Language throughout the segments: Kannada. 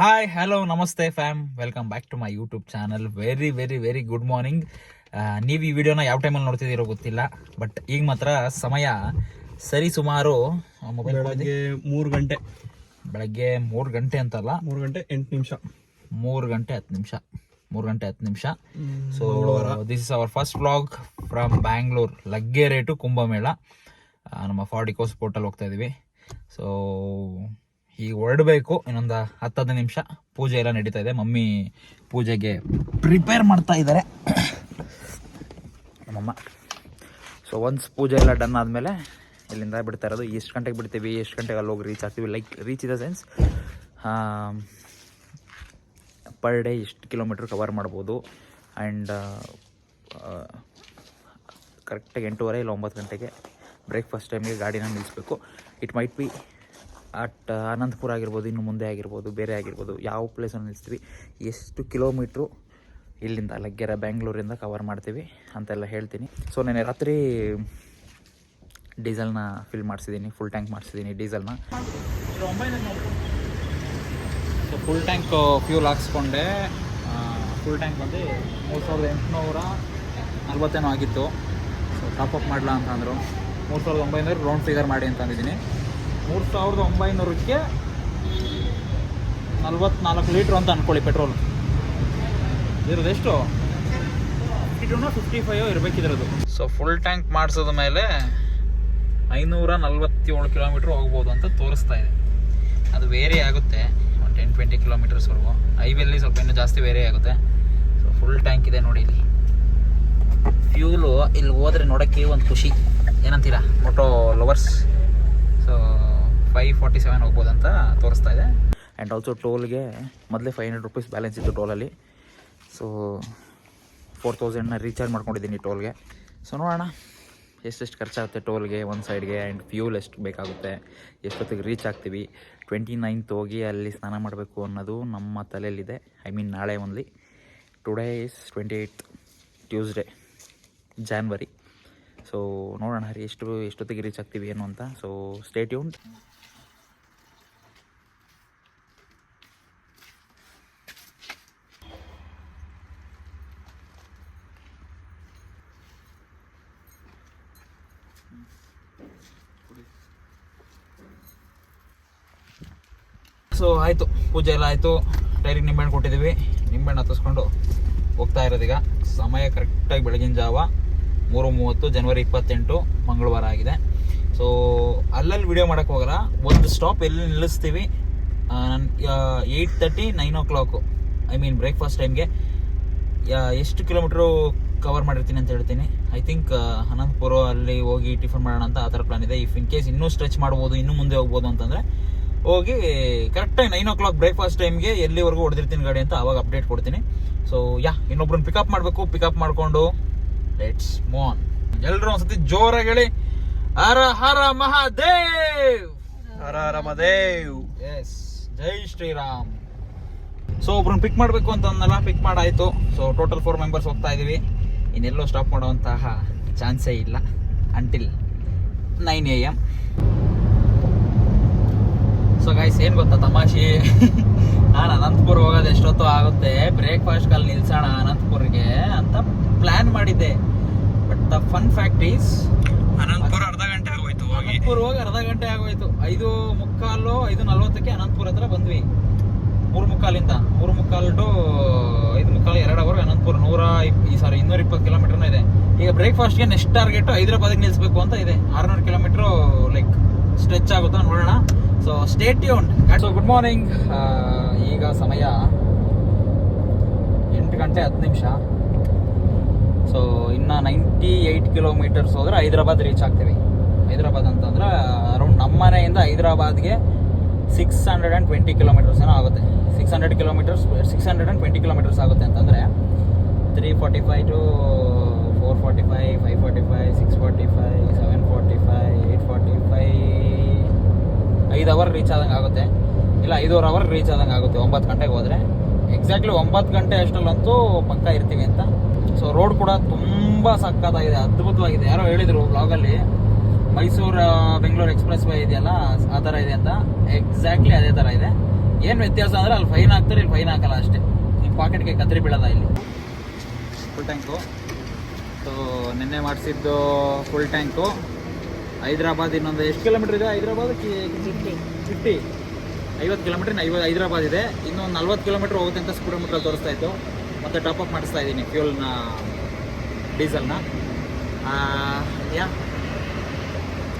ಹಾಯ್ ಹಲೋ ನಮಸ್ತೆ fam welcome back to my YouTube channel very very very good morning ನೀವು ಈ ವಿಡಿಯೋನ ಯಾವ ಟೈಮಲ್ಲಿ ನೋಡ್ತಿದ್ದೀರೋ ಗೊತ್ತಿಲ್ಲ ಬಟ್ ಈಗ ಮಾತ್ರ ಸಮಯ ಸರಿ ಸುಮಾರು ಮೊಬೈಲ್ ಬೆಳಗ್ಗೆ ಮೂರು ಗಂಟೆ. ಬೆಳಗ್ಗೆ ಮೂರು ಗಂಟೆ ಅಂತಲ್ಲ? ಮೂರು ಗಂಟೆ ಎಂಟು ನಿಮಿಷ. ಮೂರು ಗಂಟೆ ಹತ್ತು ನಿಮಿಷ. ಮೂರು ಗಂಟೆ ಹತ್ತು ನಿಮಿಷ. So this is our first blog from Bangalore ಲಗ್ಗೆ ರೇಟು ಕುಂಭಮೇಳ. ನಮ್ಮ ಫಾರ್ಟಿಕೋ ಪೋರ್ಟಲ್ ಹೋಗ್ತಾ ಇದ್ದೀವಿ ಸೊ ಈಗ ಹೊರಡಬೇಕು ಇನ್ನೊಂದು ಹತ್ತು ಹದಿನೈದು ನಿಮಿಷ ಪೂಜೆ ಎಲ್ಲ ನಡೀತಾ ಇದೆ. ಮಮ್ಮಿ ಪೂಜೆಗೆ ಪ್ರಿಪೇರ್ ಮಾಡ್ತಾ ಇದ್ದಾರೆ ನಮ್ಮಮ್ಮ ಸೊ ಒನ್ಸ್ ಪೂಜೆ ಎಲ್ಲ ಡನ್ ಆದಮೇಲೆ ಇಲ್ಲಿಂದ ಬಿಡ್ತಾ ಇರೋದು. ಎಷ್ಟು ಗಂಟೆಗೆ ಬಿಡ್ತೀವಿ? ಎಷ್ಟು ಗಂಟೆಗೆ ಅಲ್ಲಿ ಹೋಗಿ ರೀಚ್ ಆಗ್ತೀವಿ? ಲೈಕ್ ರೀಚ್ ಇದೆ ಸೆನ್ಸ್ ಪರ್ ಡೇ ಎಷ್ಟು ಕಿಲೋಮೀಟ್ರ್ ಕವರ್ ಮಾಡ್ಬೋದು. ಆ್ಯಂಡ್ ಕರೆಕ್ಟಾಗಿ ಎಂಟೂವರೆ ಇಲ್ಲ ಒಂಬತ್ತು ಗಂಟೆಗೆ ಬ್ರೇಕ್ಫಾಸ್ಟ್ ಟೈಮ್ಗೆ ಗಾಡಿನ ನಿಲ್ಲಿಸ್ಬೇಕು it might be at Anantapur ಆಗಿರ್ಬೋದು, ಇನ್ನು ಮುಂದೆ ಆಗಿರ್ಬೋದು, ಬೇರೆ ಆಗಿರ್ಬೋದು, ಯಾವ ಪ್ಲೇಸನ್ನು ನಿಲ್ಲಿಸ್ತೀವಿ ಎಷ್ಟು ಕಿಲೋಮೀಟ್ರು ಇಲ್ಲಿಂದ, ಲಗ್ಗೆರ ಬ್ಯಾಂಗ್ಳೂರಿಂದ ಕವರ್ ಮಾಡ್ತೀವಿ ಅಂತೆಲ್ಲ ಹೇಳ್ತೀನಿ. ಸೊ ನೆನೆ ರಾತ್ರಿ ಡೀಸೆಲ್ನ ಫಿಲ್ ಮಾಡಿಸಿದ್ದೀನಿ ಫುಲ್ ಟ್ಯಾಂಕ್ ಮಾಡಿಸಿದ್ದೀನಿ ಡೀಸೆಲ್ನ ಸೊ ಫುಲ್ ಟ್ಯಾಂಕ್ ಫ್ಯೂಲ್ ಹಾಕ್ಸ್ಕೊಂಡೆ. ಫುಲ್ ಟ್ಯಾಂಕ್ ಬಂದು ಮೂರು ಸಾವಿರದ ಎಂಟುನೂರ ನಲ್ವತ್ತೇನೋ ಆಗಿತ್ತು. ಸೊ ಟಾಪ್ ಅಪ್ ಮಾಡಲ ಅಂತಂದರು ಮೂರು ಸಾವಿರದ ಒಂಬೈನೂರು ರೌಂಡ್ ಫಿಗರ್ ಮಾಡಿ ಅಂತ ಅಂದಿದ್ದೀನಿ. ಮೂರು ಸಾವಿರದ ಒಂಬೈನೂರಕ್ಕೆ ನಲ್ವತ್ನಾಲ್ಕು ಲೀಟ್ರ್ ಅಂತ ಅಂದ್ಕೊಳ್ಳಿ ಪೆಟ್ರೋಲ್. ಇರೋದು ಎಷ್ಟು? ಫಿಫ್ಟಿ ಟೂನ ಫಿಫ್ಟಿ ಫೈವ್ ಇರಬೇಕಿದ್ರದು. ಸೊ ಫುಲ್ ಟ್ಯಾಂಕ್ ಮಾಡಿಸಿದ ಮೇಲೆ ಐನೂರ ನಲ್ವತ್ತೇಳು ಕಿಲೋಮೀಟ್ರ್ ಹೋಗ್ಬೋದು ಅಂತ ತೋರಿಸ್ತಾ ಇದೆ. ಅದು ವೇರಿ ಆಗುತ್ತೆ. ಒಂದು ಟೆನ್ ಟ್ವೆಂಟಿ ಕಿಲೋಮೀಟರ್ಸ್ವರೆಗೂ ಹೈವೇಲಿ ಸ್ವಲ್ಪ ಇನ್ನೂ ಜಾಸ್ತಿ ವೇರಿ ಆಗುತ್ತೆ. ಸೊ ಫುಲ್ ಟ್ಯಾಂಕ್ ಇದೆ ನೋಡಿ ಇಲ್ಲಿ. ಫ್ಯೂಲು ಇಲ್ಲಿ ಹೋದರೆ ನೋಡೋಕ್ಕೆ ಒಂದು ಖುಷಿ. ಏನಂತೀರಾ? Moto lovers so five forty seven ಹೋಗ್ಬೋದು ಅಂತ ತೋರಿಸ್ತಾ ಇದೆ. ಆ್ಯಂಡ್ ಆಲ್ಸೋ ಟೋಲ್ಗೆ ಮೊದಲೇ ಫೈವ್ ಹಂಡ್ರೆಡ್ ರುಪೀಸ್ ಬ್ಯಾಲೆನ್ಸ್ ಇತ್ತು ಟೋಲಲ್ಲಿ ಸೊ ಫೋರ್ ತೌಸಂಡ್ನ ರೀಚಾರ್ಜ್ ಮಾಡ್ಕೊಂಡಿದ್ದೀನಿ ಟೋಲ್ಗೆ ಸೊ ನೋಡೋಣ. ಎಷ್ಟೆಷ್ಟು ಖರ್ಚಾಗುತ್ತೆ ಟೋಲ್ಗೆ ಒಂದು ಸೈಡ್ಗೆ ಆ್ಯಂಡ್ ಫ್ಯೂಲ್ ಎಷ್ಟು ಬೇಕಾಗುತ್ತೆ, ಎಷ್ಟೊತ್ತಿಗೆ ರೀಚ್ ಆಗ್ತೀವಿ. ಟ್ವೆಂಟಿ ನೈನ್ತ್ ಹೋಗಿ ಅಲ್ಲಿ ಸ್ನಾನ ಮಾಡಬೇಕು ಅನ್ನೋದು ನಮ್ಮ ತಲೆಯಲ್ಲಿದೆ. ಐ ಮೀನ್ ನಾಳೆ only today is twenty eight Tuesday January so ನೋಡೋಣ ಎಷ್ಟು, ಎಷ್ಟೊತ್ತಿಗೆ ರೀಚ್ ಆಗ್ತೀವಿ ಏನು ಅಂತ. ಸೊ ಸ್ಟೇಟ್ ಯೂನ್ ಸೊ ಆಯಿತು ಪೂಜೆ ಎಲ್ಲ ಆಯಿತು. ಟೈರಿಗೆ ನಿಂಬೆಹಣ್ಣು ಕೊಟ್ಟಿದ್ದೀವಿ. ನಿಂಬೆಹಣ್ಣು ಹತ್ತಿಸ್ಕೊಂಡು ಹೋಗ್ತಾ ಇರೋದೀಗ ಸಮಯ ಕರೆಕ್ಟಾಗಿ ಬೆಳಗಿನ ಜಾವ. ಮೂರು ಮೂವತ್ತು ಜನವರಿ ಇಪ್ಪತ್ತೆಂಟು, ಮಂಗಳವಾರ ಆಗಿದೆ. ಸೊ ಅಲ್ಲಲ್ಲಿ ವಿಡಿಯೋ ಮಾಡೋಕ್ಕೆ ಹೋಗಲ್ಲ. ಒಂದು ಸ್ಟಾಪ್ ಎಲ್ಲಿ ನಿಲ್ಲಿಸ್ತೀವಿ? ನನ್ನ eight thirty nine o'clock I mean breakfast ಟೈಮ್ಗೆ ಎಷ್ಟು ಕಿಲೋಮೀಟ್ರು ಕವರ್ ಮಾಡಿರ್ತೀನಿ ಅಂತ ಹೇಳ್ತೀನಿ. ಐ ಥಿಂಕ್ ಅನಂತಪುರ ಅಲ್ಲಿ ಹೋಗಿ ಟಿಫನ್ ಮಾಡೋಣ ಅಂತ ಆ ಥರ ಪ್ಲಾನ್ ಇದೆ. ಇಫ್ ಇನ್ ಕೇಸ್ ಇನ್ನೂ ಸ್ಟ್ರೆಚ್ ಮಾಡ್ಬೋದು, ಇನ್ನೂ ಮುಂದೆ ಹೋಗ್ಬೋದು ಅಂತಂದರೆ ಹೋಗಿ ಕರೆಕ್ಟಾಗಿ ನೈನ್ ಓ ಕ್ಲಾಕ್ ಬ್ರೇಕ್ಫಾಸ್ಟ್ ಟೈಮ್ಗೆ ಎಲ್ಲಿವರೆಗೂ ಹೊಡೆದಿರ್ತೀನಿ ಗಾಡಿ ಅಂತ ಅವಾಗ ಅಪ್ಡೇಟ್ ಕೊಡ್ತೀನಿ. ಸೊ ಯಾ ಇನ್ನೊಬ್ರನ್ನ ಪಿಕಪ್ ಮಾಡಬೇಕು ಪಿಕಪ್ ಮಾಡಿಕೊಂಡು ಲೆಟ್ಸ್ ಮೋನ್ ಎಲ್ಲರೂ ಒಂದ್ಸತಿ ಜೋರಾಗಿ ಹೇಳಿ ಹರ ಹರ ಮಹಾದೇವ್! ಹರ ಹರ ಮಹದೇವ್! ಎಸ್ ಜೈ ಶ್ರೀರಾಮ್. ಸೊ ಒಬ್ರನ್ನ ಪಿಕ್ ಮಾಡಬೇಕು ಅಂತ ಅಂದಲ್ಲ ಪಿಕ್ ಮಾಡಾಯಿತು. ಸೊ ಟೋಟಲ್ ಫೋರ್ ಮೆಂಬರ್ಸ್ ಹೋಗ್ತಾ ಇದೀವಿ. ಇನ್ನೆಲ್ಲೋ ಸ್ಟಾಪ್ ಮಾಡುವಂತಹ ಚಾನ್ಸೇ ಇಲ್ಲ. Until nine A M so guys ಏನು ಗೊತ್ತಾ ತಮಾಷೆ? ನಾನು ಅನಂತಪುರ ಹೋಗೋದು ಎಷ್ಟೊತ್ತು ಆಗುತ್ತೆ. ಬ್ರೇಕ್ಫಾಸ್ಟ್ ಅಲ್ಲಿ ನಿಲ್ಸೋಣ ಅನಂತಪುರ್ಗೆ ಅಂತ ಪ್ಲಾನ್ ಮಾಡಿದ್ದೆ. But the fun fact is Anantapur ಅರ್ಧ ಗಂಟೆ ಆಗೋಯ್ತು ಅನಂತಪುರ್ ಹೋಗಿ ಅರ್ಧ ಗಂಟೆ ಆಗೋಯ್ತು. ಐದು ಮುಕ್ಕಾಲು ಐದು ನಲ್ವತ್ತಕ್ಕೆ ಅನಂತಪುರ ಹತ್ರ ಬಂದ್ವಿ. ಮೂರು ಮುಕ್ಕಾಲಿಂದ. ಮೂರು ಮುಕ್ಕಾಲು ಟು ಐದು ಮುಕ್ಕಾಲು ಎರಡು ಅವರ್ ಅನಂತಪುರ ನೂರ ಈ ಸಾರಿ ಇನ್ನೂರ ಇಪ್ಪತ್ತು ಕಿಲೋಮೀಟರ್ನ ಇದೆ. ಈಗ ಬ್ರೇಕ್ಫಾಸ್ಟ್ಗೆ ನೆಕ್ಸ್ಟ್ ಟಾರ್ಗೆಟ್ ಹೈದರಾಬಾದಿಗೆ ನಿಲ್ಲಿಸ್ಬೇಕು ಅಂತ ಇದೆ. ಆರುನೂರು ಕಿಲೋಮೀಟ್ರು ಲೈಕ್ ಸ್ಟ್ರೆಚ್ ಆಗುತ್ತಾ ನೋಡೋಣ. So state so good morning ಈಗ ಸಮಯ ಎಂಟು ಗಂಟೆ ಹತ್ತು ನಿಮಿಷ. ಸೊ ಇನ್ನು ನೈಂಟಿ ಏಯ್ಟ್ ಕಿಲೋಮೀಟರ್ಸ್ ಹೋದ್ರೆ ಹೈದ್ರಾಬಾದ್ ರೀಚ್ ಆಗ್ತೀವಿ. ಹೈದ್ರಾಬಾದ್ ಅಂತಂದ್ರೆ ಅರೌಂಡ್ ನಮ್ಮ ಮನೆಯಿಂದ ಹೈದ್ರಾಬಾದ್ಗೆ six hundred and twenty kilometres ಏನೋ ಆಗುತ್ತೆ. Six hundred kilometres six hundred and twenty kilometres ಆಗುತ್ತೆ ಅಂತಂದರೆ three forty five two four forty five five forty five six forty five seven forty five eight forty five ಐದು ಅವರ್ ರೀಚ್ ಆದಂಗೆ ಆಗುತ್ತೆ. ಇಲ್ಲ, ಐದೂವರೆ ಅವರ್ ರೀಚ್ ಆದಂಗೆ ಆಗುತ್ತೆ. ಒಂಬತ್ತು ಗಂಟೆಗೆ ಹೋದರೆ. ಎಕ್ಸಾಕ್ಟ್ಲಿ ಒಂಬತ್ತು ಗಂಟೆ ಅಷ್ಟರಲ್ಲಂತೂ ಪಕ್ಕ ಇರ್ತೀವಿ ಅಂತ. ಸೊ ರೋಡ್ ಕೂಡ ತುಂಬ ಸಕ್ಕತ್ತಾಗಿದೆ, ಅದ್ಭುತವಾಗಿದೆ. ಯಾರೋ ಹೇಳಿದರು ಬ್ಲಾಗಲ್ಲಿ ಮೈಸೂರು ಬೆಂಗಳೂರು ಎಕ್ಸ್ಪ್ರೆಸ್ ವೇ ಇದೆಯಲ್ಲ, ಆ ಥರ ಇದೆ ಅಂತ. ಎಕ್ಸಾಕ್ಟ್ಲಿ ಅದೇ ಥರ ಇದೆ. ಏನು ವ್ಯತ್ಯಾಸ ಅಂದರೆ ಅಲ್ಲಿ ಫೈನ್ ಹಾಕ್ತಾರೆ ಇಲ್ಲಿ ಫೈನ್ ಹಾಕಲ್ಲ ಅಷ್ಟೇ. ನಿಮ್ಮ ಪಾಕೆಟ್ಗೆ ಕತ್ರಿ ಬೀಳಲ್ಲ ಇಲ್ಲಿ. ಫುಲ್ ಟ್ಯಾಂಕು ಸೊ ನಿನ್ನೆ ಮಾಡಿಸಿದ್ದು ಫುಲ್ ಟ್ಯಾಂಕು ಹೈದ್ರಾಬಾದ್ ಇನ್ನೊಂದು ಎಷ್ಟು ಕಿಲೋಮೀಟರ್ ಇದೆ? ಹೈದ್ರಾಬಾದ್ ಫಿಫ್ಟಿ ಐವತ್ತು ಕಿಲೋಮೀಟರ್ ಐವತ್ತು ಹೈದ್ರಾಬಾದ್ ಇದೆ. ಇನ್ನೊಂದು ನಲ್ವತ್ತು ಕಿಲೋಮೀಟರ್ ಹೋಗುತ್ತೆ ಅಂತ ಸ್ಪೀಡೋಮೀಟ್ರಲ್ಲಿ ತೋರಿಸ್ತಾ ಇತ್ತು. ಮತ್ತು ಅಪ್ ಮಾಡಿಸ್ತಾ ಇದ್ದೀನಿ ಫ್ಯೂಲ್ನ ಡೀಸೆಲ್ನ ಯಾ.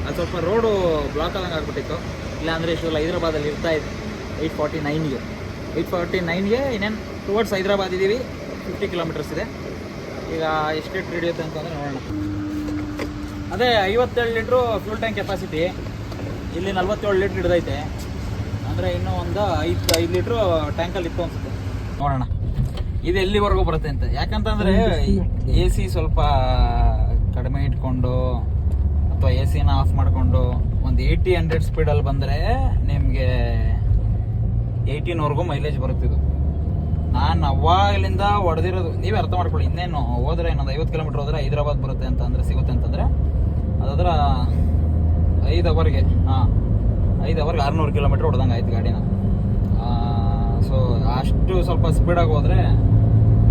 ಅದು ಸ್ವಲ್ಪ ರೋಡು ಬ್ಲಾಕ್ ಆದಂಗೆ ಆಗ್ಬಿಟ್ಟಿತ್ತು. ಇಲ್ಲಾಂದರೆ ಇಷ್ಟು ಹೈದ್ರಾಬಾದಲ್ಲಿ ಇರ್ತಾ ಇತ್ತು ಏಯ್ಟ್ ಫಾರ್ಟಿ ನೈನ್ಗೆ ಏಯ್ಟ್ ಫಾರ್ಟಿ ನೈನ್ಗೆ ಇನ್ನೇನು ಟುವರ್ಡ್ಸ್ ಹೈದ್ರಾಬಾದ್ ಇದ್ದೀವಿ ಫಿಫ್ಟಿ ಕಿಲೋಮೀಟರ್ಸ್ ಇದೆ. ಈಗ ಎಷ್ಟು ಹಿಡಿಯುತ್ತೆ ಅಂತಂದರೆ ನೋಡೋಣ. ಅದೇ ಐವತ್ತೇಳು ಲೀಟ್ರು ಫ್ಯೂಲ್ ಟ್ಯಾಂಕ್ ಕೆಪಾಸಿಟಿ ಇಲ್ಲಿ ನಲ್ವತ್ತೇಳು ಲೀಟ್ರ್ ಹಿಡ್ದೈತೆ. ಅಂದರೆ ಇನ್ನೂ ಒಂದು ಐದು ಐದು ಲೀಟ್ರು ಟ್ಯಾಂಕಲ್ಲಿ ಇತ್ತು ಅನ್ಸುತ್ತೆ. ನೋಡೋಣ. ಇದು ಎಲ್ಲಿವರೆಗೂ ಬರುತ್ತೆ ಅಂತ. ಯಾಕಂತಂದರೆ ಎ ಸಿ ಸ್ವಲ್ಪ ಕಡಿಮೆ ಇಟ್ಕೊಂಡು ಅಥವಾ ಎ ಸಿನ ಆಫ್ ಮಾಡಿಕೊಂಡು ಒಂದು ಏಯ್ಟಿ ಹಂಡ್ರೆಡ್ ಸ್ಪೀಡಲ್ಲಿ ಬಂದರೆ ನಿಮಗೆ ಏಯ್ಟೀನ್ವರೆಗೂ ಮೈಲೇಜ್ ಬರುತ್ತಿದ್ದು ನಾನು ಅವಾಗಲಿಂದ ಹೊಡೆದಿರೋದು ನೀವೇ ಅರ್ಥ ಮಾಡ್ಕೊಳ್ಳಿ, ಇನ್ನೇನು ಹೋದ್ರೆ ಇನ್ನೊಂದು ಐವತ್ತು ಕಿಲೋಮೀಟ್ರ್ ಹೋದರೆ ಹೈದರಾಬಾದ್ ಬರುತ್ತೆ ಅಂತ ಅಂದರೆ ಸಿಗುತ್ತೆ ಅಂತಂದರೆ ಅದಾದ್ರ ಐದು ಅವರ್ಗೆ, ಹಾಂ, ಐದು ಅವರ್ಗೆ ಆರುನೂರು ಕಿಲೋಮೀಟ್ರ್ ಹೊಡೆದಂಗೆ ಆಯ್ತು ಗಾಡಿನ. ಸೊ ಅಷ್ಟು ಸ್ವಲ್ಪ ಸ್ಪೀಡಾಗಿ ಹೋದರೆ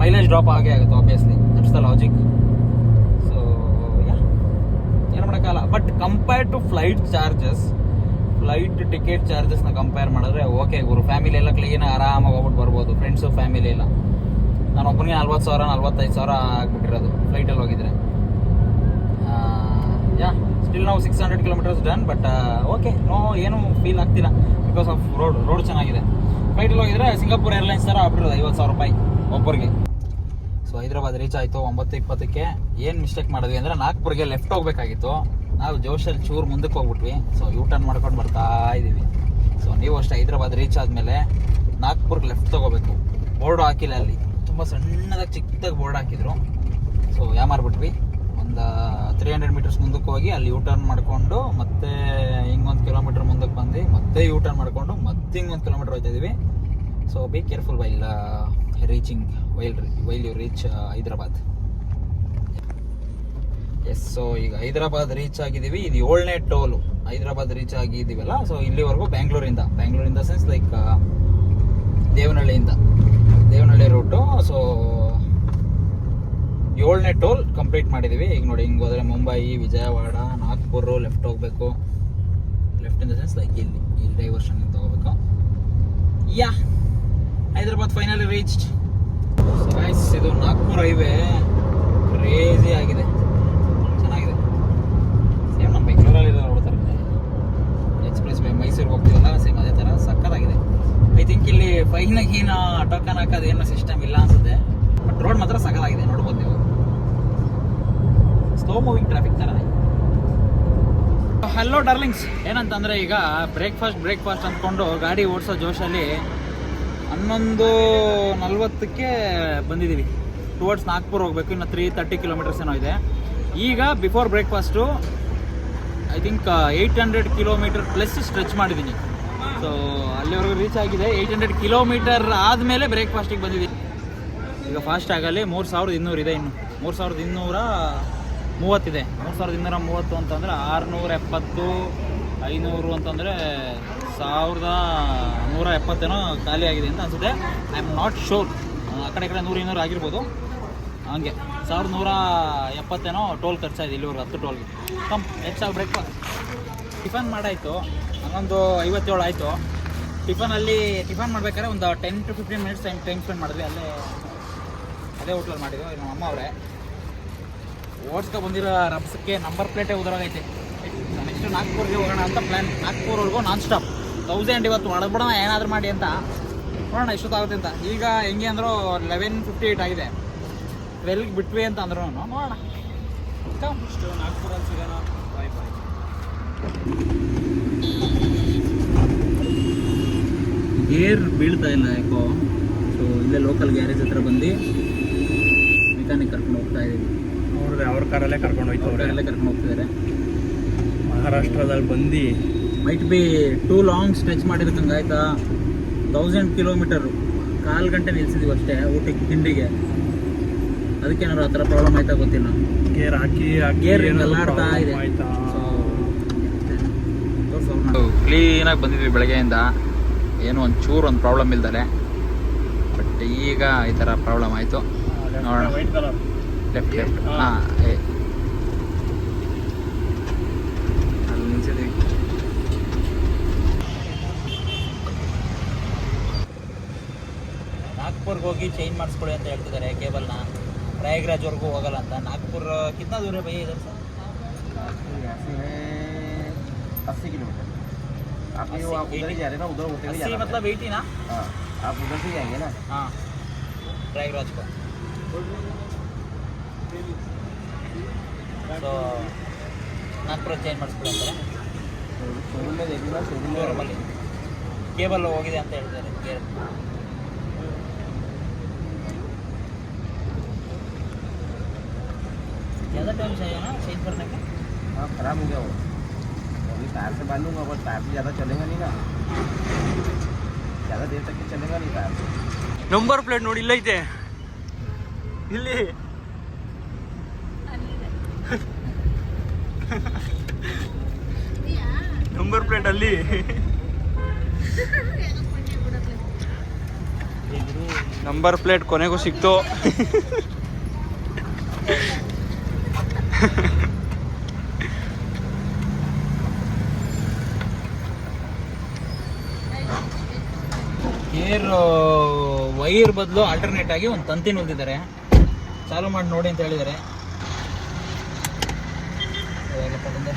ಮೈಲೇಜ್ ಡ್ರಾಪ್ ಆಗೇ ಆಗುತ್ತೆ obviously that's the logic so ಏನು ಮಾಡೋಕ್ಕಲ್ಲ but compare to flight charges flight ticket ಚಾರ್ಜಸ್ನ compare ಮಾಡಿದ್ರೆ ಓಕೆ ಗುರು ಫ್ಯಾಮಿಲಿ ಎಲ್ಲ ಕ್ಲೀನ್ ಆರಾಮಾಗಿ ಹೋಗ್ಬಿಟ್ಟು ಬರ್ಬೋದು. ಫ್ರೆಂಡ್ಸು ಫ್ಯಾಮಿಲಿ ಎಲ್ಲ. ನಾನು ಒಬ್ಬನಿಗೆ ನಲ್ವತ್ತು ಸಾವಿರ, ನಲ್ವತ್ತೈದು ಸಾವಿರ ಆಗ್ಬಿಟ್ಟಿರೋದು ಫ್ಲೈಟಲ್ಲಿ ಹೋಗಿದ್ರೆ. ಯಾ ಸ್ಟಿಲ್ ನಾವು six hundred kilometres done but okay no ಏನು ಫೀಲ್ ಆಗ್ತಿಲ್ಲ ಬಿಕಾಸ್ ಆಫ್ ರೋಡ್ ರೋಡ್ ಚೆನ್ನಾಗಿದೆ. ಫ್ಲೈಟಲ್ಲಿ ಹೋಗಿದ್ರೆ ಸಿಂಗಾಪುರ್ ಏರ್ಲೈನ್ಸ್ ಥರ ಆಗ್ಬಿಡೋದು ಐವತ್ತು ಸಾವಿರ ರೂಪಾಯಿ ಒಬ್ಬರಿಗೆ. ಸೊ ಹೈದ್ರಾಬಾದ್ ರೀಚ್ ಆಯಿತು ಒಂಬತ್ತು ಇಪ್ಪತ್ತಕ್ಕೆ ಏನು ಮಿಸ್ಟೇಕ್ ಮಾಡಿದ್ವಿ ಅಂದರೆ ನಾಗ್ಪುರ್ಗೆ ಲೆಫ್ಟ್ ಹೋಗ್ಬೇಕಾಗಿತ್ತು. ನಾವು ಜೋಶಲ್ಲಿ ಚೂರು ಮುಂದಕ್ಕೆ ಹೋಗ್ಬಿಟ್ವಿ. ಸೊ ಯೂ ಟರ್ನ್ ಮಾಡ್ಕೊಂಡು ಬರ್ತಾ ಇದ್ದೀವಿ. ಸೊ ನೀವು ಅಷ್ಟೇ ಹೈದ್ರಾಬಾದ್ ರೀಚ್ ಆದಮೇಲೆ ನಾಗ್ಪುರ್ಗೆ ಲೆಫ್ಟ್ ತೊಗೋಬೇಕು. ಬೋರ್ಡ್ ಹಾಕಿಲ್ಲ ಅಲ್ಲಿ. ತುಂಬ ಸಣ್ಣದಾಗಿ ಚಿಕ್ಕದಾಗಿ ಬೋರ್ಡ್ ಹಾಕಿದ್ರು. ಸೊ ಯಾ ಮಾರ್ಬಿಟ್ವಿ ಒಂದು ತ್ರೀ ಹಂಡ್ರೆಡ್ ಮೀಟರ್ಸ್ ಮುಂದಕ್ಕೆ ಹೋಗಿ ಅಲ್ಲಿ ಯೂ ಟರ್ನ್ ಮಾಡಿಕೊಂಡು ಮತ್ತೆ ಹಿಂಗೊಂದು ಕಿಲೋಮೀಟರ್ ಮುಂದಕ್ಕೆ ಬಂದು ಮತ್ತೆ ಯೂ ಟರ್ನ್ ಮಾಡಿಕೊಂಡು ಮತ್ತೆ ಹಿಂಗೊಂದು ಕಿಲೋಮೀಟರ್ ಇದೀವಿ. So be careful while reaching while while you reach Hyderabad yes so ಈಗ ಹೈದ್ರಾಬಾದ್ ರೀಚ್ ಆಗಿದ್ದೀವಿ. ಇದು ಏಳನೇ ಟೋಲು ಹೈದ್ರಾಬಾದ್ ರೀಚ್ ಆಗಿದ್ದೀವಲ್ಲ? ಸೊ ಇಲ್ಲಿವರೆಗೂ ಬ್ಯಾಂಗ್ಳೂರಿಂದ ಬ್ಯಾಂಗ್ಳೂರಿಂದ ಸೆನ್ಸ್ ಲೈಕ್ ದೇವನಹಳ್ಳಿಯಿಂದ ದೇವನಹಳ್ಳಿ ರೂಟು ಸೊ ಏಳನೇ ಟೋಲ್ ಕಂಪ್ಲೀಟ್ ಮಾಡಿದ್ದೀವಿ ಈಗ ನೋಡಿ, ಹಿಂಗೆ ಹೋದರೆ ಮುಂಬೈ, ವಿಜಯವಾಡ, ನಾಗ್ಪುರ್ ಲೆಫ್ಟ್ ಹೋಗಬೇಕು. Left in the sense like ಇಲ್ಲಿ ಇಲ್ಲಿ ಡೈವರ್ಷನ್ ತಗೋಬೇಕು. Yeah! Hyderabad finally reached guys ಇದು ನಾಗ್ಪುರ್ ಹೈವೇ ಕ್ರೇಜಿ ಆಗಿದೆ. ಚೆನ್ನಾಗಿದೆ. ಸೇಮ್ ನಮ್ಮ ಬೆಂಗಳೂರಲ್ಲಿ ರೋಡ್ ಥರ ಎಕ್ಸ್ಪ್ರೆಸ್ ವೇ ಮೈಸೂರಿಗೆ ಹೋಗ್ತೀವಲ್ಲ ಸೇಮ್ ಅದೇ ಥರ ಸಕ್ಕತ್ತಾಗಿದೆ. ಐ ಥಿಂಕ್ ಇಲ್ಲಿ ಫೈನ್ ಗೀನ ಟೋಕನ್ ಹಾಕೋದು ಏನು ಸಿಸ್ಟಮ್ ಇಲ್ಲ ಅನ್ಸುತ್ತೆ. ಬಟ್ ರೋಡ್ ಮಾತ್ರ ಸಕಲಾಗಿದೆ ನೋಡ್ಬೋದು ನೀವು. ಸ್ಲೋ ಮೂವಿಂಗ್ ಟ್ರಾಫಿಕ್ ಥರ ಹಲೋ ಡಾರ್ಲಿಂಗ್ಸ್ ಏನಂತಂದರೆ ಈಗ ಬ್ರೇಕ್ಫಾಸ್ಟ್ ಬ್ರೇಕ್ಫಾಸ್ಟ್ ಅಂದ್ಕೊಂಡು ಗಾಡಿ ಓಡಿಸೋ ಜೋಶಲ್ಲಿ ಹನ್ನೊಂದು ನಲ್ವತ್ತಕ್ಕೆ ಬಂದಿದ್ದೀವಿ. ಟುವರ್ಡ್ಸ್ ನಾಗ್ಪುರ್ ಹೋಗಬೇಕು. ಇನ್ನು ತ್ರೀ ತರ್ಟಿ ಕಿಲೋಮೀಟರ್ಸ್ ಏನೋ ಇದೆ. ಈಗ before breakfast I think eight hundred kilometre plus stretch ಮಾಡಿದ್ದೀನಿ. ಸೊ ಅಲ್ಲಿವರೆಗೂ ರೀಚ್ ಆಗಿದೆ. ಏಯ್ಟ್ ಹಂಡ್ರೆಡ್ ಕಿಲೋಮೀಟರ್ ಆದಮೇಲೆ ಬ್ರೇಕ್ಫಾಸ್ಟಿಗೆ ಬಂದಿದ್ದೀನಿ. ಈಗ ಫಾಸ್ಟ್ ಆಗಲಿ ಮೂರು ಸಾವಿರದ ಇನ್ನೂರು ಇದೆ ಇನ್ನು. ಮೂರು ಸಾವಿರದ ಇನ್ನೂರ ಮೂವತ್ತಿದೆ. ಮೂರು ಸಾವಿರದ ಇನ್ನೂರ ಮೂವತ್ತು ಅಂತಂದರೆ ಆರುನೂರ ಎಪ್ಪತ್ತು, ಐನೂರು ಅಂತಂದರೆ ಸಾವಿರದ ನೂರ ಎಪ್ಪತ್ತೇನೋ ಖಾಲಿ ಆಗಿದೆ ಅಂತ ಅನಿಸುತ್ತೆ. ಐ ಆಮ್ ನಾಟ್ ಶೋರ್ ಆ ಕಡೆ ಕಡೆ ನೂರು ಇನ್ನೂರು ಆಗಿರ್ಬೋದು. ಹಂಗೆ. ಸಾವಿರದ ನೂರ ಎಪ್ಪತ್ತೇನೋ ಟೋಲ್ ಖರ್ಚಾಗಿದೆ ಇಲ್ಲಿವರೆಗೆ, ಹತ್ತು ಟೋಲ್ಗೆ. ಕಮ್ ಎಕ್ಸ್ಟ್ರಾ ಬ್ರೇಕ್ಫಾಸ್ಟ್ ಟಿಫನ್ ಮಾಡಾಯಿತು. ಹನ್ನೊಂದು ಐವತ್ತೇಳು ಆಯಿತು. ಟಿಫನಲ್ಲಿ, ಟಿಫನ್ ಮಾಡಬೇಕಾದ್ರೆ ಒಂದು ten to fifteen minutes time time spend ಮಾಡಿದ್ವಿ. ಅಲ್ಲೇ ಅದೇ ಹೋಟ್ಲಲ್ಲಿ ಮಾಡಿದ್ವಿ ನಮ್ಮ ಅಮ್ಮ ಅವರೇ. ಓಡಿಸ್ಕೊ ಬಂದಿರೋ ರಬ್ಸಕ್ಕೆ ನಂಬರ್ ಪ್ಲೇಟೇ ಉದುರಾಗೈತೆ. ನೆಕ್ಸ್ಟ್ ನಾಗ್ಪುರ್ಗೆ ಹೋಗೋಣ ಅಂತ ಪ್ಲ್ಯಾನ್ ನಾಗ್ಪುರ್ವರೆಗೂ ನಾನ್ ಸ್ಟಾಪ್ ತೌಸಂಡ್ ಇವತ್ತು ಹೊಡೆದ್ಬಿಡೋಣ ಏನಾದರೂ ಮಾಡಿ ಅಂತ. ನೋಡೋಣ ಎಷ್ಟೊತ್ತಾಗುತ್ತೆ ಅಂತ. ಈಗ ಹೆಂಗೆ ಅಂದರೂ ಲೆವೆನ್ ಫಿಫ್ಟಿ ಏಯ್ಟ್ ಆಗಿದೆ. ಟ್ವೆಲ್ಗೆ ಬಿಟ್ವಿ ಅಂತ ಅಂದ್ರು ನೋಡೋಣ. ನಾಗ್ಪುರಲ್ಲಿ ಸಿಗೋಣ. ಬಾಯ್ ಬಾಯ್ ಗೇರ್ ಬೀಳ್ತಾ ಇಲ್ಲ ಯಾಕೋ. ಸೊ ಇಲ್ಲೇ ಲೋಕಲ್ ಗ್ಯಾರೇಜ್ ಹತ್ರ ಬಂದು ಮೆಕ್ಯಾನಿಕ್ ಕರ್ಕೊಂಡು ಹೋಗ್ತಾ ಇದ್ದೀವಿ ನೋಡಿದ್ರೆ ಅವ್ರ ಕಾರಲ್ಲೇ ಕರ್ಕೊಂಡು ಹೋಯ್ತು ಅವ್ರೆ ಅವರೆಲ್ಲ ಕರ್ಕೊಂಡು ಹೋಗ್ತಿದ್ದಾರೆ. ಮಹಾರಾಷ್ಟ್ರದಲ್ಲಿ ಬಂದು might be too long stretch ಮಾಡಿರ್ತಂಗೆ ಆಯಿತಾ? ತೌಸಂಡ್ ಕಿಲೋಮೀಟರು ಕಾಲು ಗಂಟೆ ನಿಲ್ಸಿದೀವಿ ಅಷ್ಟೇ ಊಟಕ್ಕೆ ತಿಂಡಿಗೆ. ಅದಕ್ಕೇನಾದ್ರು ಆ ಥರ ಪ್ರಾಬ್ಲಮ್ ಆಯ್ತಾ ಗೊತ್ತಿಲ್ಲ. ಗೇರ್ ಹಾಕಿ ಗೇರ್ ಎಲ್ಲ ಆಡ್ತಾ problem ಇದೆ. ಆಯ್ತಾ? ಕ್ಲೀನಾಗಿ ಬಂದಿದ್ವಿ ಬೆಳಗ್ಗೆಯಿಂದ. ಏನು ಚೂರು ಒಂದು ಪ್ರಾಬ್ಲಮ್ ಇಲ್ದಲೆ. ಬಟ್ ಈಗ ಈ ಥರ ಪ್ರಾಬ್ಲಮ್ ಆಯಿತು. ನೋಡೋಣ. लेफ़्ट लेफ़्ट हाँ ए नीचे देख ನಾಗ್ಪುರ್ಗೆ ಹೋಗಿ ಚೇಂಜ್ अस्सी किलोमीटर आप उधर ही जा रहे ना उधर मतलब एटी ना आप उधर से जाएँगे ना हाँ प्रयागराज को ಸೊ ನಾಗ್ಪುರ ಚೇಂಜ್ ಮಾಡಿಸ್ಕೊಳ್ಳಿ ಅಂತಾರೆ शोरूम में देखूंगा शोरूम में ಶೋರೂಮಲ್ಲಿ ಕೇಬಲ್ ಹೋಗಿದೆ ಅಂತ ಹೇಳ್ತಾರೆ ಕೇರ್ ज़्यादा टाइम चाहिए ना चेंज करने का हाँ खराब हो गया वो अभी टायर से बांधूंगा बट टायर से ज़्यादा चलेगा नहीं ना ज़्यादा देर तक के चलेगा नहीं टायर से ನಂಬರ್ ಪ್ಲೇಟ್ ನೋಡಿ ಇಲ್ಲ ಐತೆ ಇಲ್ಲಿ ನಂಬರ್ ಪ್ಲೇಟ್ ಅಲ್ಲಿ. ನಂಬರ್ ಪ್ಲೇಟ್ ಕೊನೆಗೂ ಸಿಕ್ತು. ಏರ್ ವೈರ್ ಬದಲು ಆಲ್ಟರ್ನೇಟ್ ಆಗಿ ಒಂದು ತಂತಿ ಹೊಲ್ದಿದ್ದಾರೆ ಚಾಲು ಮಾಡಿ ನೋಡಿ ಅಂತ ಹೇಳಿದ್ದಾರೆ ಯಾವಾಗಪ್ಪ ಬಂದೆ?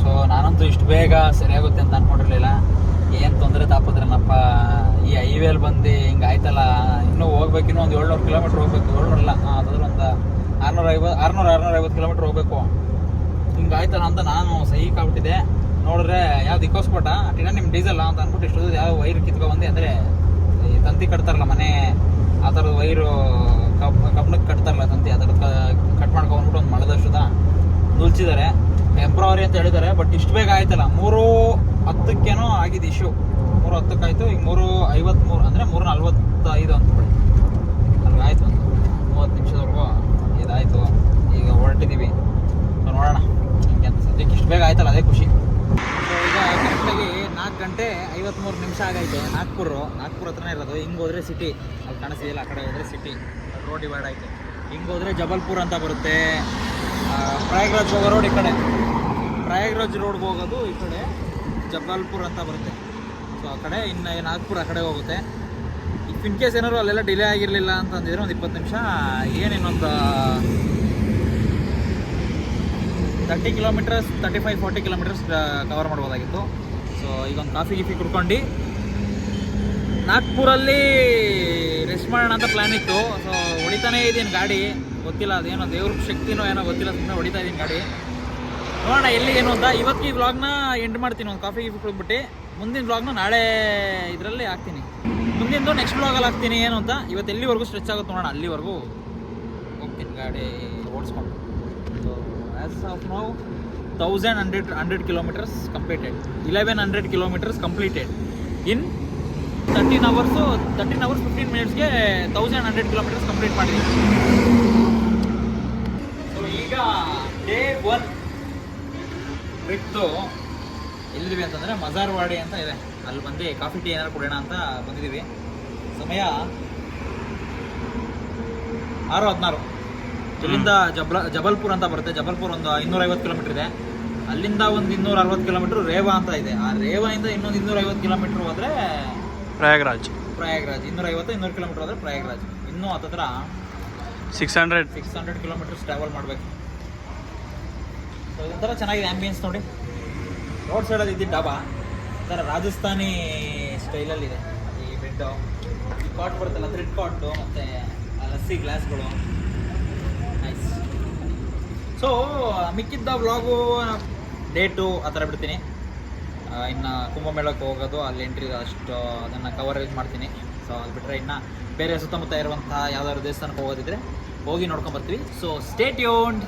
ಸೊ ನಾನಂತೂ ಇಷ್ಟು ಬೇಗ ಸರಿಯಾಗುತ್ತೆ ಅಂತ ಅನ್ಕೊಂಡಿರ್ಲಿಲ್ಲ ಏನು ತೊಂದರೆ ತಾಪದ್ರನಪ್ಪ ಈ ಹೈವೇಲಿ ಬಂದು ಹಿಂಗೆ ಆಯ್ತಲ್ಲ ಇನ್ನೂ ಹೋಗ್ಬೇಕು ಇನ್ನೂ ಒಂದು ಏಳ್ನೂರು ಕಿಲೋಮೀಟ್ರ್ ಹೋಗ್ಬೇಕು ಏಳ್ನೂರಲ್ಲ ಹಾಂ ಅದಾದ್ರೆ ಒಂದು ಆರ್ನೂರ ಐವತ್ತು ಆರ್ನೂರ ಆರ್ನೂರ ಐವತ್ತು ಕಿಲೋಮೀಟ್ರ್ ಹೋಗ್ಬೇಕು ಹಿಂಗೆ ಆಯ್ತಲ್ಲ ಅಂತ ನಾನು ಸೈಕ್ ಆಗ್ಬಿಟ್ಟಿದೆ ನೋಡಿದ್ರೆ ಯಾವ್ದು ಇಕ್ಕೋಸ್ಪೋಟ ಟಿನ ನಿಮ್ಮ ಡೀಸೆಲ್ ಅಂತ ಅಂದ್ಬಿಟ್ಟು ಇಷ್ಟು ಯಾವ ವೈರ್ ಕಿತ್ಕೊಬಂದೆ ಅಂದರೆ ಈ ತಂತಿ ಕಟ್ತಾರಲ್ಲ ಮನೆ, ಆ ಥರದ ವೈರು ಕಬ್ ಕಬ್ಬಣಕ್ಕೆ ಕಟ್ತಾರಲ್ಲ ತಂತಿ, ಆ ಥರದ ಕಟ್ ಮಾಡ್ಕೊಂಡ್ಬಿಟ್ಟು ಒಂದು ಮಳೆದಷ್ಟುದ ನುಲ್ಚಿದ್ದಾರೆ ಟೆಂಪ್ರವರಿ ಅಂತ ಹೇಳಿದ್ದಾರೆ ಬಟ್ ಇಷ್ಟು ಬೇಗ ಆಯ್ತಲ್ಲ. ಮೂರು ಹತ್ತಕ್ಕೇನೋ ಆಗಿದೆ ಇಶ್ಯೂ ಮೂರು ಹತ್ತಕ್ಕಾಯಿತು, ಈಗ ಮೂರು ಐವತ್ತ್ಮೂರು ಅಂದರೆ ಮೂರು ನಲ್ವತ್ತೈದು ಅಂತ ಬಿಡಿ. ಅಲ್ಲಿಗೆ ಆಯಿತು ಒಂದು ಮೂವತ್ತು ನಿಮಿಷದವರೆಗೂ ಇದಾಯಿತು. ಈಗ ಹೊರಟಿದ್ದೀವಿ ನೋಡೋಣ. ಹಿಂಗೆ ಅಂತ. ಸದ್ಯಕ್ಕೆ ಇಷ್ಟು ಬೇಗ ಆಯ್ತಲ್ಲ, ಅದೇ ಖುಷಿ ಸೊ ಈಗ ಕರೆಕ್ಟಾಗಿ ನಾಲ್ಕು ಗಂಟೆ ಐವತ್ತ್ಮೂರು ನಿಮಿಷ ಆಗೈತೆ. ನಾಗ್ಪುರ್ ನಾಗ್ಪುರ ಹತ್ರ ಇರೋದು. ಹಿಂಗೆ ಹೋದರೆ ಸಿಟಿ ಅಲ್ಲಿ ಕಾಣಿಸ್ತಿಲ್ಲ ಆ ಕಡೆ ಹೋದರೆ ಸಿಟಿ ರೋಡ್ ಡಿವೈಡ್ ಆಯ್ತು. ಹಿಂಗೆ ಹೋದರೆ ಜಬಲ್ಪುರ್ ಅಂತ ಬರುತ್ತೆ. ಪ್ರಯಾಗ್ರಾಜ್ ಹೋಗೋ ರೋಡ್ ಈ ಕಡೆ. ಪ್ರಯಾಗ್ರಾಜ್ ರೋಡ್ಗೆ ಹೋಗೋದು ಈ ಕಡೆ. ಜಬಲ್ಪುರ್ ಅಂತ ಬರುತ್ತೆ. ಸೊ ಆ ಕಡೆ, ಇನ್ನು ನಾಗ್ಪುರ್ ಆ ಕಡೆ ಹೋಗುತ್ತೆ. ಈಗ ಇನ್ ಕೇಸ್ ಏನಾದ್ರು ಅಲ್ಲೆಲ್ಲ ಡಿಲೇ ಆಗಿರಲಿಲ್ಲ ಅಂತ ಅಂದಿದ್ರೆ ಒಂದು ಇಪ್ಪತ್ತು ನಿಮಿಷ, ಏನು ಇನ್ನೊಂದು thirty kilometres thirty five forty kilometres cover ಮಾಡ್ಬೋದಾಗಿತ್ತು. So ಈಗ ಒಂದು ಕಾಫಿ ಗಿಫಿ ಕುಡ್ಕೊಂಡು ನಾಗ್ಪುರಲ್ಲಿ ರೆಸ್ಟ್ ಮಾಡೋಣ ಅಂತ ಪ್ಲ್ಯಾನ್ ಇತ್ತು. ಸೊ ಹೊಡಿತಾನೇ ಇದ್ದೀನಿ ಗಾಡಿ. ಗೊತ್ತಿಲ್ಲ, ಅದೇನೋ ದೇವ್ರ ಶಕ್ತಿನೋ ಏನೋ ಗೊತ್ತಿಲ್ಲ ಸುಮ್ಮನೆ ಹೊಡಿತಾ ಇದ್ದೀನಿ ಗಾಡಿ. ನೋಡೋಣ ಎಲ್ಲಿ ಏನು ಅಂತ. ಇವತ್ತು ಈ ವ್ಲಾಗ್ನ ಎಂಡ್ ಮಾಡ್ತೀನಿ ಒಂದು ಕಾಫಿ ಗಿಫಿ ಕುಡ್ಬಿಟ್ಟು ಮುಂದಿನ ವ್ಲಾಗ್ನ ನಾಳೆ ಇದರಲ್ಲಿ ಹಾಕ್ತೀನಿ. ಮುಂದಿಂದು ನೆಕ್ಸ್ಟ್ ವ್ಲಾಗಲ್ಲಿ ಹಾಕ್ತೀನಿ ಏನು ಅಂತ. ಇವತ್ತು ಎಲ್ಲಿವರೆಗೂ ಸ್ಟ್ರೆಚ್ ಆಗುತ್ತೆ ನೋಡೋಣ. ಅಲ್ಲಿವರೆಗೂ ಹೋಗ್ತೀನಿ ಗಾಡಿ ಓಡಿಸ್ಕೊಂಡು. So as of now thousand hundred hundred kilometres completed eleven hundred kilometres completed in thirteen hours thirteen hours fifteen ಮಿನಿಟ್ಸ್ಗೆ thousand hundred kilometres complete ಮಾಡಿದೆ ಸೊ ಈಗ ಡೇ ಒನ್ ಟ್ರಿಪ್ದು ಎಲ್ಲಿದ್ದೀವಿ ಅಂತಂದರೆ ಮಜಾರ್ವಾಡಿ ಅಂತ ಇದೆ. ಅಲ್ಲಿ ಬಂದು ಕಾಫಿ ಟೀ ಏನಾದ್ರು ಕುಡಿಯೋಣ ಅಂತ ಬಂದಿದ್ದೀವಿ. ಸಮಯ ಆರು ಹದಿನಾರು. ಇಲ್ಲಿಂದ ಜಬಲ ಜಬಲ್ಪುರ್ ಅಂತ ಬರುತ್ತೆ. ಜಬಲ್ಪುರ್ ಒಂದು ಇನ್ನೂರೈವತ್ತು ಕಿಲೋಮೀಟರ್ ಇದೆ. ಅಲ್ಲಿಂದ ಒಂದು ಇನ್ನೂರ ಅರವತ್ತು ಕಿಲೋಮೀಟರ್ ರೇವಾ ಅಂತ ಇದೆ. ಆ ರೇವಾಯಿಂದ ಇನ್ನೊಂದು ಇನ್ನೂರೈವತ್ತು ಕಿಲೋಮೀಟರ್ ಹೋದರೆ ಪ್ರಯಾಗ್ರಾಜ್. ಪ್ರಯಾಗ್ರಾಜ್. ಇನ್ನೂರೈವತ್ತು ಇನ್ನೂರು ಕಿಲೋಮೀಟರ್ ಹೋದರೆ ಪ್ರಯಾಗ್ರಾಜ್. ಇನ್ನೂ ಹತ್ತತ್ರ six hundred six hundred kilometres travel ಮಾಡಬೇಕು. ಸೊ ಇದೊಂಥರ ಚೆನ್ನಾಗಿದೆ ಆ್ಯಂಬಿಯನ್ಸ್ ನೋಡಿ. ರೋಡ್ ಸೈಡಲ್ಲಿ ಇದ್ದಿದ್ದು ಡಾಬಾ. ಒಂಥರ ರಾಜಸ್ಥಾನಿ ಸ್ಟೈಲಲ್ಲಿದೆ ಈ ಬೆಡ್ಡು ಈ ಕಾಟ್ ಬರುತ್ತಲ್ಲ ಥ್ರೆಡ್ ಕಾಟು ಮತ್ತು ಲಸ್ಸಿ ಗ್ಲಾಸ್ಗಳು ನೈಸ್ ಸೊ ಮಿಕ್ಕಿದ್ದ ವ್ಲಾಗು ಡೇಟು ಆ ಥರ ಬಿಡ್ತೀನಿ. ಇನ್ನು ಕುಂಭಮೇಳಕ್ಕೆ ಹೋಗೋದು, ಅಲ್ಲಿ ಎಂಟ್ರಿ ಅಷ್ಟು ಅದನ್ನು ಕವರೇಜ್ ಮಾಡ್ತೀನಿ. ಸೊ ಅದು ಬಿಟ್ಟರೆ ಇನ್ನು ಬೇರೆ ಸುತ್ತಮುತ್ತ ಇರುವಂಥ ಯಾವ್ದಾದ್ರು ದೇವಸ್ಥಾನಕ್ಕೆ ಹೋಗೋದಿದ್ರೆ ಹೋಗಿ ನೋಡ್ಕೊಂಡ್ ಬರ್ತೀವಿ. So state ಯೂನ್ಡ್